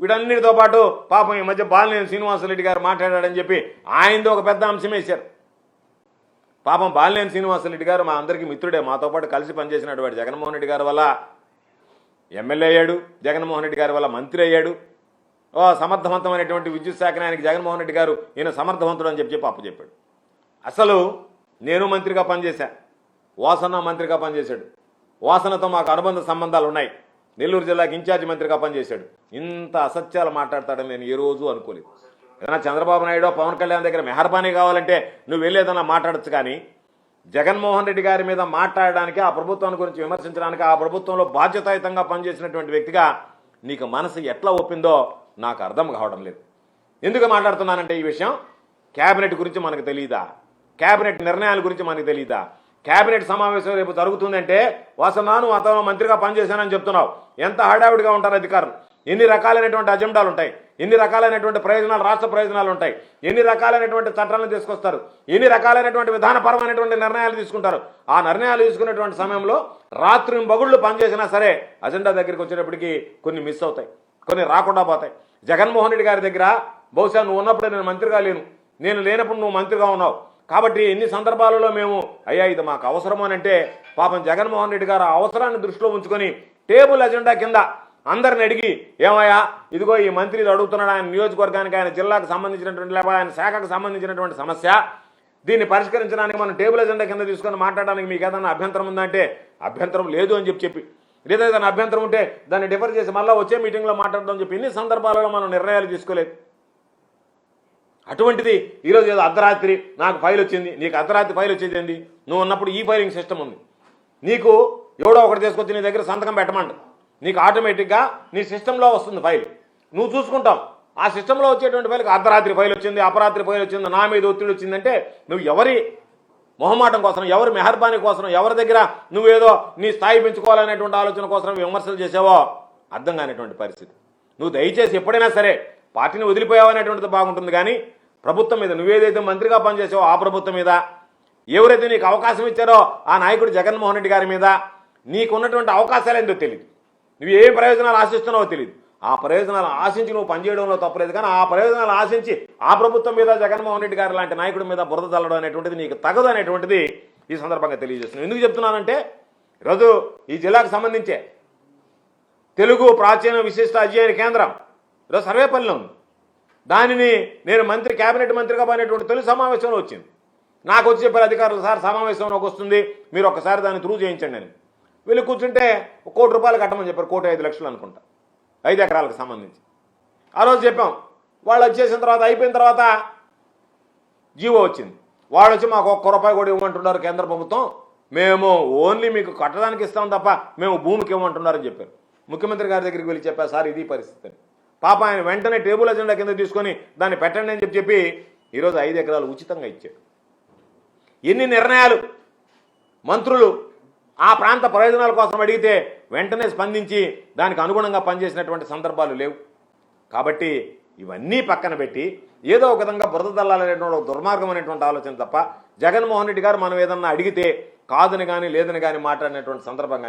వీటన్నిటితో పాటు పాపం ఈ మధ్య బాలినేని శ్రీనివాసరెడ్డి గారు మాట్లాడాడని చెప్పి ఆయనతో ఒక పెద్ద అంశం వేశారు. పాపం బాలినేని శ్రీనివాసరెడ్డి గారు మా అందరికీ మిత్రుడే మాతో పాటు కలిసి పనిచేసినటువంటి జగన్మోహన్ రెడ్డి గారి వల్ల ఎమ్మెల్యే అయ్యాడు జగన్మోహన్ రెడ్డి గారి వల్ల మంత్రి అయ్యాడు. ఓ సమర్థవంతమైనటువంటి విద్యుత్ శాఖ ఆయనకి జగన్మోహన్ రెడ్డి గారు ఈయన సమర్థవంతుడు అని చెప్పి చెప్పి అప్పు చెప్పాడు. అసలు నేను మంత్రిగా పనిచేశా వాసన మంత్రిగా పనిచేశాడు. వాసనతో మాకు అనుబంధ సంబంధాలు ఉన్నాయి నెల్లూరు జిల్లాకి ఇన్ఛార్జి మంత్రిగా పనిచేశాడు. ఇంత అసత్యాలు మాట్లాడతాడని నేను ఏ రోజు అనుకోలేదు. ఏదైనా చంద్రబాబు నాయుడు పవన్ కళ్యాణ్ దగ్గర మెహర్బానీ కావాలంటే నువ్వు వెళ్ళేదన్నా మాట్లాడచ్చు కానీ జగన్మోహన్ రెడ్డి గారి మీద మాట్లాడడానికి ఆ ప్రభుత్వాన్ని గురించి విమర్శించడానికి ఆ ప్రభుత్వంలో బాధ్యతాయుతంగా పనిచేసినటువంటి వ్యక్తిగా నీకు మనసు ఎట్లా ఒప్పిందో నాకు అర్థం కావడం లేదు. ఎందుకు మాట్లాడుతున్నానంటే ఈ విషయం? క్యాబినెట్ గురించి మనకు తెలియదా క్యాబినెట్ నిర్ణయాల గురించి మనకు తెలియదా కేబినెట్ సమావేశం రేపు జరుగుతుందంటే వసనాను అతను మంత్రిగా పనిచేశానని చెప్తున్నావు. ఎంత హడావిడిగా ఉంటారు అధికారులు? ఎన్ని రకాలైనటువంటి అజెండాలు ఉంటాయి? ఎన్ని రకాలైనటువంటి ప్రయోజనాలు రాష్ట్ర ప్రయోజనాలు ఉంటాయి? ఎన్ని రకాలైనటువంటి చట్టాలను తీసుకొస్తారు? ఎన్ని రకాలైనటువంటి విధానపరమైనటువంటి నిర్ణయాలు తీసుకుంటారు? ఆ నిర్ణయాలు తీసుకునేటువంటి సమయంలో రాత్రి బగుళ్ళు పనిచేసినా సరే అజెండా దగ్గరికి వచ్చేటప్పటికి కొన్ని మిస్ అవుతాయి. కొన్ని రాకుండా పోతాయి. జగన్మోహన్ రెడ్డి గారి దగ్గర బహుశా నువ్వు ఉన్నప్పుడు నేను మంత్రిగా లేను. నేను లేనప్పుడు నువ్వు మంత్రిగా ఉన్నావు. కాబట్టి ఎన్ని సందర్భాలలో మేము అయ్యా ఇది మాకు అవసరం అని అంటే పాపం జగన్మోహన్ రెడ్డి గారు అవసరాన్ని దృష్టిలో ఉంచుకొని టేబుల్ అజెండా కింద అందరిని అడిగి ఏమయ్యా ఇదిగో ఈ మంత్రి అడుగుతున్నాడు ఆయన నియోజకవర్గానికి ఆయన జిల్లాకు సంబంధించినటువంటి లేకపోతే ఆయన శాఖకు సంబంధించినటువంటి సమస్య. దీన్ని పరిష్కరించడానికి మనం టేబుల్ అజెండా కింద తీసుకొని మాట్లాడడానికి మీకు ఏదైనా అభ్యంతరం ఉందంటే అభ్యంతరం లేదు అని చెప్పి చెప్పి. లేదా ఏదైనా అభ్యంతరం ఉంటే దాన్ని డిఫర్ చేసి మళ్ళీ వచ్చే మీటింగ్లో మాట్లాడదాం చెప్పి ఇన్ని సందర్భాలలో మనం నిర్ణయాలు తీసుకోలేదు. అటువంటిది ఈరోజు ఏదో అర్ధరాత్రి నాకు ఫైల్ వచ్చింది. నీకు అర్ధరాత్రి ఫైల్ వచ్చేది ఏంది నువ్వు ఉన్నప్పుడు ఈ ఫైలింగ్ సిస్టమ్ ఉంది. నీకు ఎవడో ఒకటి తీసుకొచ్చి నీ దగ్గర సంతకం పెట్టమంట నీకు ఆటోమేటిక్గా నీ సిస్టంలో వస్తుంది ఫైల్. నువ్వు చూసుకుంటావు. ఆ సిస్టంలో వచ్చేటువంటి ఫైల్కి అర్ధరాత్రి ఫైల్ వచ్చింది అపరాత్రి ఫైల్ వచ్చింది నా మీద ఒత్తిడి వచ్చిందంటే నువ్వు ఎవరి మొహమాటం కోసం ఎవరి మెహర్బానీ కోసం ఎవరి దగ్గర నువ్వేదో నీ స్థాయి పెంచుకోవాలనేటువంటి ఆలోచన కోసం విమర్శలు చేసావో అర్థం కానిటువంటి పరిస్థితి. నువ్వు దయచేసి ఎప్పుడైనా సరే పార్టీని వదిలిపోయావు అనేటువంటిది బాగుంటుంది. కానీ ప్రభుత్వం మీద నువ్వేదైతే మంత్రిగా పనిచేసావో ఆ ప్రభుత్వం మీద ఎవరైతే నీకు అవకాశం ఇచ్చారో ఆ నాయకుడు జగన్మోహన్ రెడ్డి గారి మీద నీకున్నటువంటి అవకాశాలు ఏందో తెలియదు నువ్వు ఏ ప్రయోజనాలు ఆశిస్తున్నావో తెలియదు ఆ ప్రయోజనాలు ఆశించి నువ్వు పనిచేయడంలో తప్పలేదు. కానీ ఆ ప్రయోజనాలు ఆశించి ఆ ప్రభుత్వం మీద జగన్మోహన్ రెడ్డి గారు లాంటి నాయకుడి మీద బురద చల్లడం అనేటువంటిది నీకు తగదు అనేటువంటిది ఈ సందర్భంగా తెలియజేస్తున్నాను. ఎందుకు చెప్తున్నానంటే ఈరోజు ఈ జిల్లాకు సంబంధించే తెలుగు ప్రాచీన విశిష్ట అధ్యయన కేంద్రం ఈరోజు సర్వేపల్లిలో ఉంది. దానిని నేను మంత్రి కేబినెట్ మంత్రిగా పోయినటువంటి తొలి సమావేశంలో వచ్చింది. నాకు వచ్చి చెప్పారు అధికారులు సార్ సమావేశంలోకి వస్తుంది. మీరు ఒకసారి దాన్ని త్రూ చేయించండి అని. వెళ్ళి కూర్చుంటే ఒక కోటి రూపాయలు కట్టమని చెప్పారు. కోటి ఐదు లక్షలు అనుకుంటా. ఐదు ఎకరాలకు సంబంధించి. ఆ రోజు చెప్పాం. వాళ్ళు వచ్చేసిన తర్వాత అయిపోయిన తర్వాత జీవో వచ్చింది. వాళ్ళు వచ్చి మాకు ఒక్క రూపాయి కూడా ఇవ్వమంటున్నారు కేంద్ర ప్రభుత్వం. మేము ఓన్లీ మీకు కట్టడానికి ఇస్తాం తప్ప మేము భూమికి ఇవ్వమంటున్నారని చెప్పారు. ముఖ్యమంత్రి గారి దగ్గరికి వెళ్ళి చెప్పారు సార్ ఇది పరిస్థితి అని. పాప ఆయన వెంటనే టేబుల్ అజెండా కింద తీసుకొని దాన్ని పెట్టండి అని చెప్పి చెప్పి ఈరోజు ఐదు ఎకరాలు ఉచితంగా ఇచ్చాడు. ఎన్ని నిర్ణయాలు? మంత్రులు ఆ ప్రాంత ప్రయోజనాల కోసం అడిగితే వెంటనే స్పందించి దానికి అనుగుణంగా పనిచేసినటువంటి సందర్భాలు లేవు. కాబట్టి ఇవన్నీ పక్కన పెట్టి ఏదో ఒక విధంగా బురద దల్లాలనేటువంటి ఒక దుర్మార్గం అనేటువంటి ఆలోచన తప్ప జగన్మోహన్ రెడ్డి గారు మనం ఏదన్నా అడిగితే కాదని కానీ లేదని కానీ మాట్లాడినటువంటి సందర్భం కానీ